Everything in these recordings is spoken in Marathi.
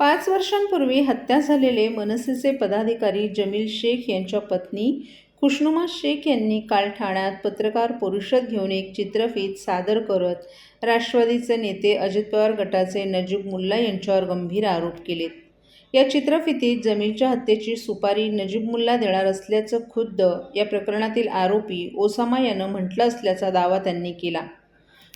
पाच वर्षांपूर्वी हत्या झालेले मनसेचे पदाधिकारी जमील शेख यांच्या पत्नी खुशनुमा शेख यांनी काल ठाण्यात पत्रकार परिषद घेऊन एक चित्रफित सादर करत राष्ट्रवादीचे नेते अजित पवार गटाचे नजीब मुल्ला यांच्यावर गंभीर आरोप केलेत. या चित्रफितीत जमीलच्या हत्येची सुपारी नजीब मुल्ला देणार असल्याचं खुद्द या प्रकरणातील आरोपी ओसामा यानं म्हटलं असल्याचा दावा त्यांनी केला.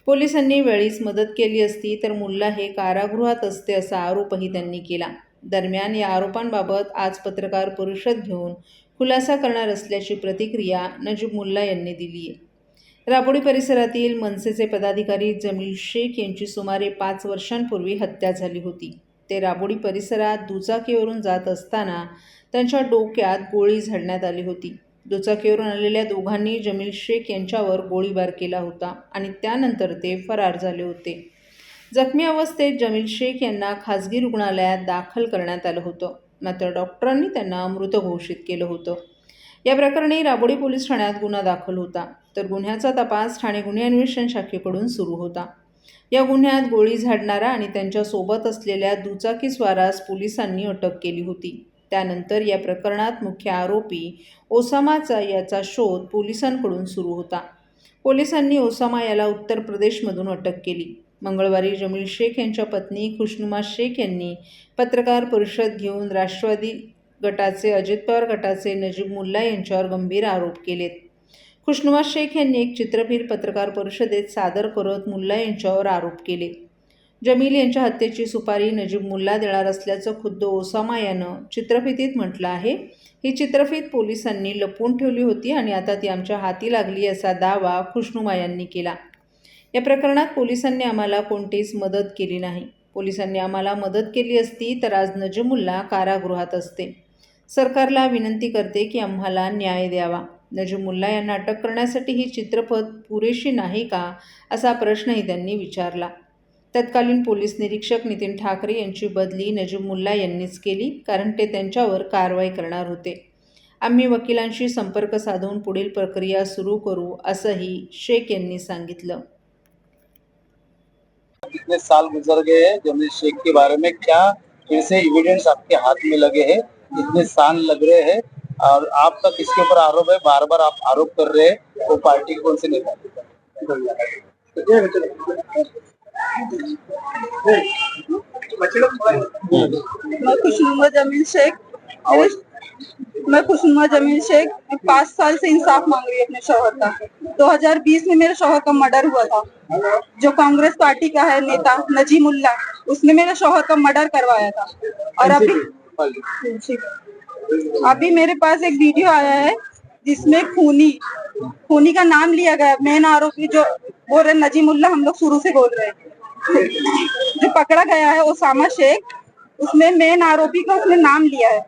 पोलिसांनी वेळीच मदत केली असती तर मुल्ला हे कारागृहात असते असा आरोपही त्यांनी केला. दरम्यान या आरोपांबाबत आज पत्रकार परिषद घेऊन खुलासा करणार असल्याची प्रतिक्रिया नजीब मुल्ला यांनी दिली आहे राबोडी परिसरातील मनसेचे पदाधिकारी जमील शेख यांची सुमारे पाच वर्षांपूर्वी हत्या झाली होती. ते राबोडी परिसरात दुचाकीवरून जात असताना त्यांच्या डोक्यात गोळी झाडण्यात आली होती. दुचाकीवरून आलेल्या दोघांनी जमील शेख यांच्यावर गोळीबार केला होता आणि त्यानंतर ते फरार झाले होते. जखमी अवस्थेत जमील शेख यांना खाजगी रुग्णालयात दाखल करण्यात आलं होतं. मात्र डॉक्टरांनी त्यांना मृत घोषित केलं होतं. या प्रकरणी राबोडी पोलीस ठाण्यात गुन्हा दाखल होता. तर गुन्ह्याचा तपास ठाणे गुन्हे अन्वेषण शाखेकडून सुरू होता. या गुन्ह्यात गोळी झाडणारा आणि त्यांच्यासोबत असलेल्या दुचाकीस्वारास पोलिसांनी अटक केली होती. त्यानंतर या प्रकरणात मुख्य आरोपी ओसामाचा याचा शोध पोलिसांकडून सुरू होता. पोलिसांनी ओसामा याला उत्तर प्रदेशमधून अटक केली. मंगळवारी जमील शेख यांच्या पत्नी खुशनुमा शेख यांनी पत्रकार परिषद घेऊन राष्ट्रवादी गटाचे अजित पवार गटाचे नजीब मुल्ला यांच्यावर गंभीर आरोप केलेत. खुशनुमा शेख यांनी एक चित्रफित पत्रकार परिषदेत सादर करत मुल्ला यांच्यावर आरोप केले. जमील यांच्या हत्येची सुपारी नजीब मुल्ला देणार असल्याचं खुद्द ओसामा यानं चित्रफितीत म्हटलं आहे. ही चित्रफित पोलिसांनी लपवून ठेवली होती आणि आता ती आमच्या हाती लागली असा दावा खुशनुमा यांनी केला. या प्रकरणात पोलिसांनी आम्हाला कोणतीच मदत केली नाही. पोलिसांनी आम्हाला मदत केली असती तर आज नजीमुल्ला कारागृहात असते. सरकारला विनंती करते की आम्हाला न्याय द्यावा. नजीमुल्ला यांना अटक करण्यासाठी ही चित्रपट पुरेशी नाही का असा प्रश्नही त्यांनी विचारला. तत्कालीन पोलीस निरीक्षक नितीन ठाकरे यांची बदली नजीब मुल्ला यांनीच केली कारण ते त्यांच्यावर कारवाई करणार होते. आम्ही वकिलांशी संपर्क साधून पुढील प्रक्रिया सुरू करू असंही शेख यांनी सांगितलं. कितने साल गुजर गए हैं जमील शेख के बारे में क्या फिर से एविडेंस आपके हाथ में लगे हैं इतने साल लग रहे हैं और आपका किसके ऊपर आरोप है बार बार आप आरोप कर रहे हैं वो पार्टी के कौन से नेता मैं खुशनुमा जमील शेख। मैं खुशनुमा जमील शेख। पाँच साल से इंसाफ मांग रही हूँ अपने शोहर का। 2020 में मेरे शोहर का मर्डर हुआ था। जो कांग्रेस पार्टी का है नेता नजीमुल्ला उसने मेरे शोहर का मर्डर करवाया था। और अभी अभी मेरे पास एक वीडियो आया है जिसमें खूनी खूनी का नाम लिया गया, मेन आरोपी जो बोल रहे नजीमुल्ला हम लोग शुरू से बोल रहे हैं। जो पकड़ा गया है, ओसामा शेख उसमें मेन आरोपी का उसने नाम लिया है।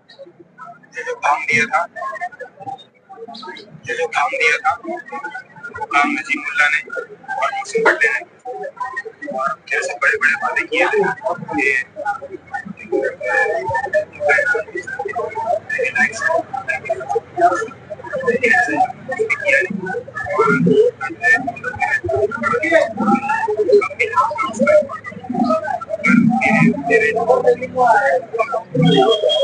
जो दिया था जो काम दिया था वो काम ने और मुस्लिम बड्डे ने और कैसे बड़े बड़े वादे किए थे? ये Thank you.